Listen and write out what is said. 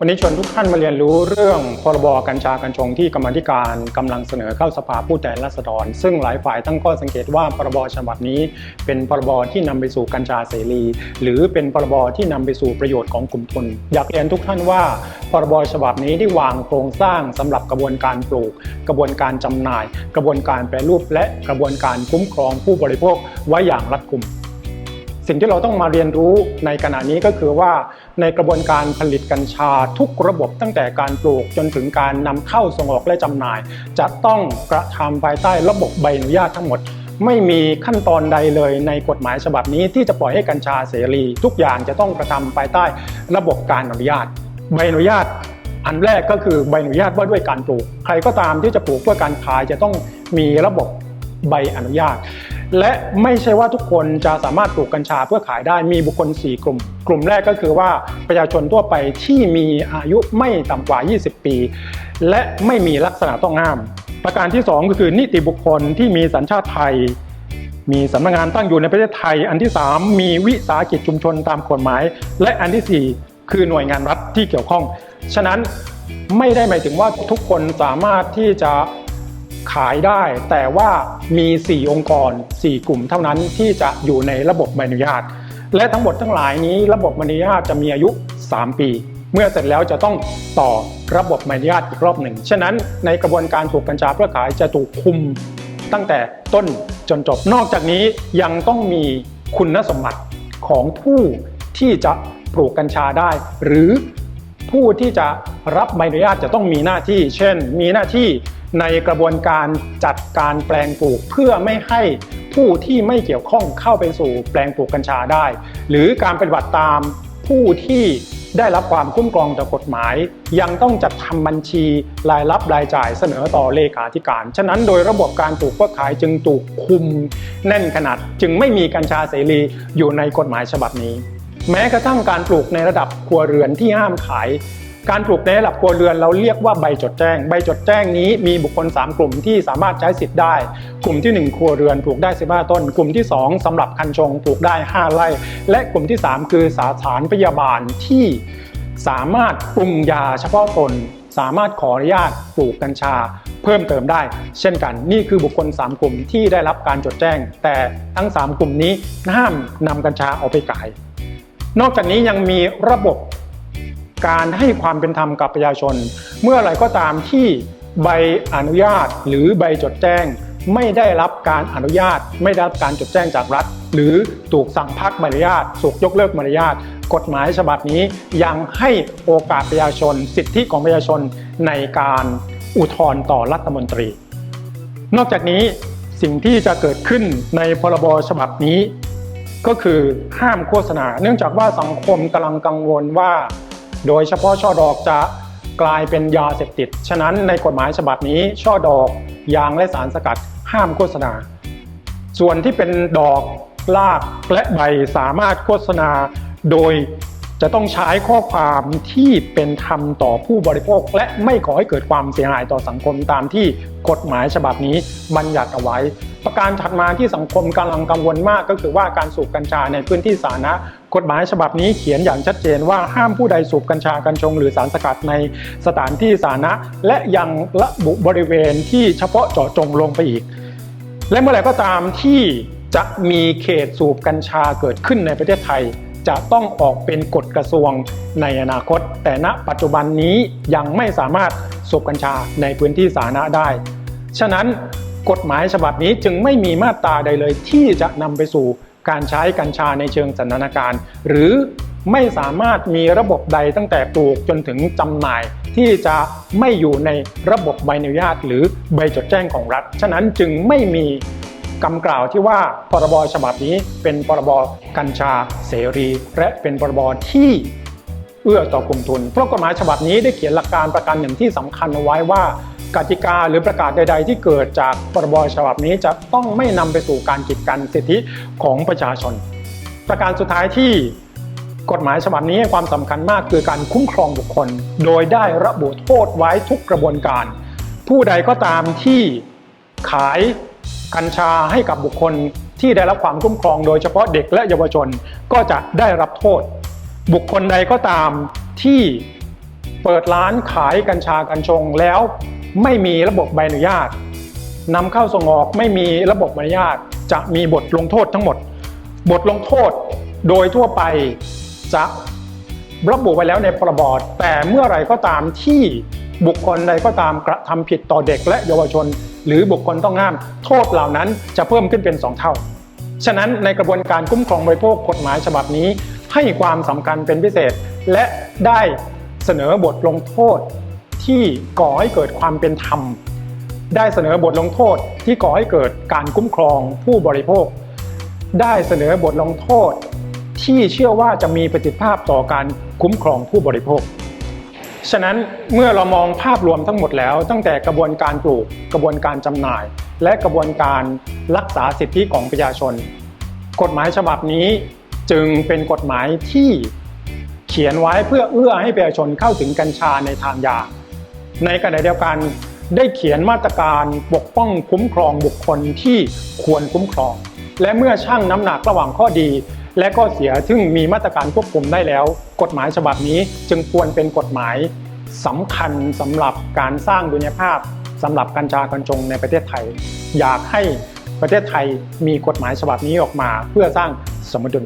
วันนี้ชวนทุกท่านมาเรียนรู้เรื่องพรบกัญชากัญชงที่กรรมธิการกำลังเสนอเข้าสภาผู้แทนราษฎร ซึ่งหลายฝ่ายตั้งข้อสังเกตว่าพรบฉบับนี้ เป็นพรบที่นำไปสู่กัญชาเสรี หรือเป็นพรบที่นำไปสู่ประโยชน์ของกลุ่มทุนอยากเรียนทุกท่านว่าพรบฉบับนี้ได้วางโครงสร้างสำหรับกระบวนการปลูก กระบวนการจำหน่าย กระบวนการแปรรูป และกระบวนการคุ้มครองผู้บริโภคไว้อย่างรัดกุมสิ่งที่เราต้องมาเรียนรู้ในขณะนี้ก็คือว่า ในกระบวนการผลิตกัญชาทุกระบบตั้งแต่การปลูกจนถึงการนำเข้าส่งออกและจำหน่าย จะต้องกระทำภายใต้ระบบใบอนุญาตทั้งหมด ไม่มีขั้นตอนใดเลยในกฎหมายฉบับนี้ที่จะปล่อยให้กัญชาเสรี ทุกอย่างจะต้องกระทำภายใต้ระบบการอนุญาต ใบอนุญาตอันแรกก็คือใบอนุญาตว่าด้วยการปลูก ใครก็ตามที่จะปลูกเพื่อการขายจะต้องมีระบบใบอนุญาต และไม่ใช่ว่าทุกคนจะสามารถปลูกกัญชาเพื่อขายได้มีบุคคล 4 กลุ่ม กลุ่มแรกก็คือว่าประชาชนทั่วไปที่มีอายุไม่ต่ำกว่า 20 ปี และไม่มีลักษณะต้องห้าม ประการที่ 2 ก็คือนิติบุคคลที่มีสัญชาติไทย มีสำนักงานตั้งอยู่ในประเทศไทย อันที่ 3 มีวิสาหกิจชุมชนตามกฎหมาย และอันทีสี่ 4 คือหน่วยงานรัฐที่เกี่ยวข้อง ฉะนั้นไม่ได้หมายถึงว่าทุกคนสามารถที่จะ ขายได้ แต่ว่ามี 4 องค์กร 4 กลุ่มเท่านั้นที่จะอยู่ในระบบใบอนุญาต และทั้งหมดทั้งหลายนี้ระบบใบอนุญาตจะมีอายุ 3 ปี เมื่อเสร็จแล้วจะต้องต่อระบบใบอนุญาตอีกรอบหนึ่ง ฉะนั้นในกระบวนการปลูกกัญชาเพื่อขายจะถูกคุมตั้งแต่ต้นจนจบ นอกจากนี้ยังต้องมีคุณสมบัติของผู้ที่จะปลูกกัญชาได้ หรือ ผู้ที่จะรับใบอนุญาตจะต้องมีหน้าที่ เช่น มีหน้าที่ในกระบวนการจัดการแปลงปลูก เพื่อไม่ให้ผู้ที่ไม่เกี่ยวข้องเข้าไปสู่แปลงปลูกกัญชาได้ หรือการปฏิบัติตามผู้ที่ได้รับความคุ้มครองจากกฎหมาย ยังต้องจัดทำบัญชีรายรับรายจ่ายเสนอต่อเลขาธิการ ฉะนั้นโดยระบบการปลูกเพื่อขายจึงถูกคุม แน่นขนาดจึงไม่มีกัญชาเสรีอยู่ในกฎหมายฉบับนี้ แม้กระทั่งการปลูกในระดับครัวเรือนที่ห้ามขาย การปลูกในระดับครัวเรือนเราเรียกว่าใบจดแจ้ง ใบจดแจ้งนี้มีบุคคล 3 กลุ่มที่สามารถใช้สิทธิ์ได้ กลุ่มที่ 1 ครัวเรือนปลูกได้ 15 ต้น กลุ่มที่ 2สำหรับคันชงปลูกได้ 5 ไร่ และกลุ่มที่ 3 คือสาถานพยาบาลที่สามารถปรุงยาเฉพาะตนสามารถขออนุญาตปลูกกัญชาเพิ่มเติมได้ เช่นกันนี่คือบุคคล 3 กลุ่มที่ได้รับการจดแจ้ง แต่ทั้ง 3 กลุ่มนี้ห้ามนำกัญชาออกไปขาย นอกจากนี้ยังมีระบบการให้ความเป็นธรรมกับประชาชน เมื่อไรก็ตามที่ใบอนุญาตหรือใบจดแจ้ง ไม่ได้รับการอนุญาต ไม่ได้รับการจดแจ้งจากรัฐ หรือถูกสั่งพักใบอนุญาตถูกยกเลิกใบอนุญาตกฎหมายฉบับนี้ยังให้โอกาสประชาชน สิทธิของประชาชนในการอุทธรณ์ต่อรัฐมนตรี นอกจากนี้สิ่งที่จะเกิดขึ้นในพรบฉบับนี้ ก็คือห้ามโฆษณา เนื่องจากว่าสังคมกำลังกังวลว่า โดยเฉพาะช่อดอกจะกลายเป็นยาเสพติด ฉะนั้นในกฎหมายฉบับนี้ช่อดอกยางและสารสกัดห้ามโฆษณา ส่วนที่เป็นดอกลากและใบสามารถโฆษณาโดย จะต้องใช้ข้อความที่เป็นธรรมต่อผู้บริโภค และไม่ก่อให้เกิดความเสียหายต่อสังคมตามที่กฎหมายฉบับนี้บัญญัติเอาไว้ ประการถัดมาที่สังคมกำลังกังวลมาก ก็คือว่าการสูบกัญชาในพื้นที่สาธารณะกฎหมายฉบับนี้เขียนอย่างชัดเจนว่าห้ามผู้ใดสูบกัญชากัญชง หรือสารสกัดในสถานที่สาธารณะ และยังระบุบริเวณที่เฉพาะเจาะจงลงไปอีก และเมื่อไหร่ก็ตามที่จะมีเขตสูบกัญชาเกิดขึ้นในประเทศไทย จะต้องออกเป็นกฎกระทรวงในอนาคต แต่ณปัจจุบันนี้ยังไม่สามารถสูบกัญชาในพื้นที่สาธารณะได้ ฉะนั้นกฎหมายฉบับนี้จึงไม่มีมาตราใดเลยที่จะนำไปสู่การใช้กัญชาในเชิงสันทนาการ หรือไม่สามารถมีระบบใดตั้งแต่ปลูกจนถึงจำหน่าย ที่จะไม่อยู่ในระบบใบอนุญาต หรือใบจดแจ้งของรัฐ ฉะนั้นจึงไม่มี คำกล่าวที่ว่าพรบฉบับนี้เป็นพรบกัญชาเสรี และเป็นพรบที่เอื้อต่อกลุ่มทุน เพราะกฎหมายฉบับนี้ได้เขียนหลักการประกันหนึ่งที่สำคัญเอาไว้ว่ากติกาหรือประกาศใด ๆ ที่เกิดจากพรบฉบับนี้จะต้องไม่นำไปสู่การกีดกันสิทธิของประชาชน ประการสุดท้ายที่กฎหมายฉบับนี้ให้ความสำคัญมากคือการคุ้มครองบุคคล โดยได้ระบุโทษไว้ทุกกระบวนการ ผู้ใดก็ตามที่ขาย กัญชาให้กับบุคคลที่ได้รับความคุ้มครองโดยเฉพาะเด็กและเยาวชนก็จะได้รับโทษ บุคคลใดก็ตามที่เปิดร้านขายกัญชากัญชงแล้วไม่มีระบบใบอนุญาตนำเข้าส่งออกไม่มีระบบอนุญาตจะมีบทลงโทษทั้งหมด บทลงโทษโดยทั่วไปจะระบุไว้แล้วในพรบแต่เมื่อไรก็ตามที่ บุคคลใดก็ตามกระทำผิดต่อเด็กและเยาวชน หรือบุคคลต้องห้าม โทษเหล่านั้นจะเพิ่มขึ้นเป็น 2 เท่า ฉะนั้นในกระบวนการคุ้มครองบริโภคกฎหมายฉบับนี้ ให้ความสำคัญเป็นพิเศษ และได้เสนอบทลงโทษที่ก่อให้เกิดความเป็นธรรม ได้เสนอบทลงโทษที่ก่อให้เกิดการคุ้มครองผู้บริโภค ได้เสนอบทลงโทษที่เชื่อว่าจะมีประสิทธิภาพต่อการคุ้มครองผู้บริโภค ฉะนั้นเมื่อเรามองภาพรวมทั้งหมดแล้ว ตั้งแต่กระบวนการปลูกกระบวนการจำหน่าย และกระบวนการรักษาสิทธิของประชาชน กฎหมายฉบับนี้จึงเป็นกฎหมายที่เขียนไว้เพื่อเอื้อให้ประชาชนเข้าถึงกัญชาในทางยา ในขณะเดียวกันได้เขียนมาตรการปกป้องคุ้มครองบุคคลที่ควรคุ้มครอง และเมื่อชั่งน้ำหนักระหว่างข้อดี และก็เสียซึ่งมีมาตรการควบคุมได้แล้ว กฎหมายฉบับนี้จึงควรเป็นกฎหมายสำคัญสำหรับการสร้างดุลยภาพสำหรับกัญชากัญชงในประเทศไทย อยากให้ประเทศไทยมีกฎหมายฉบับนี้ออกมาเพื่อสร้างสมดุล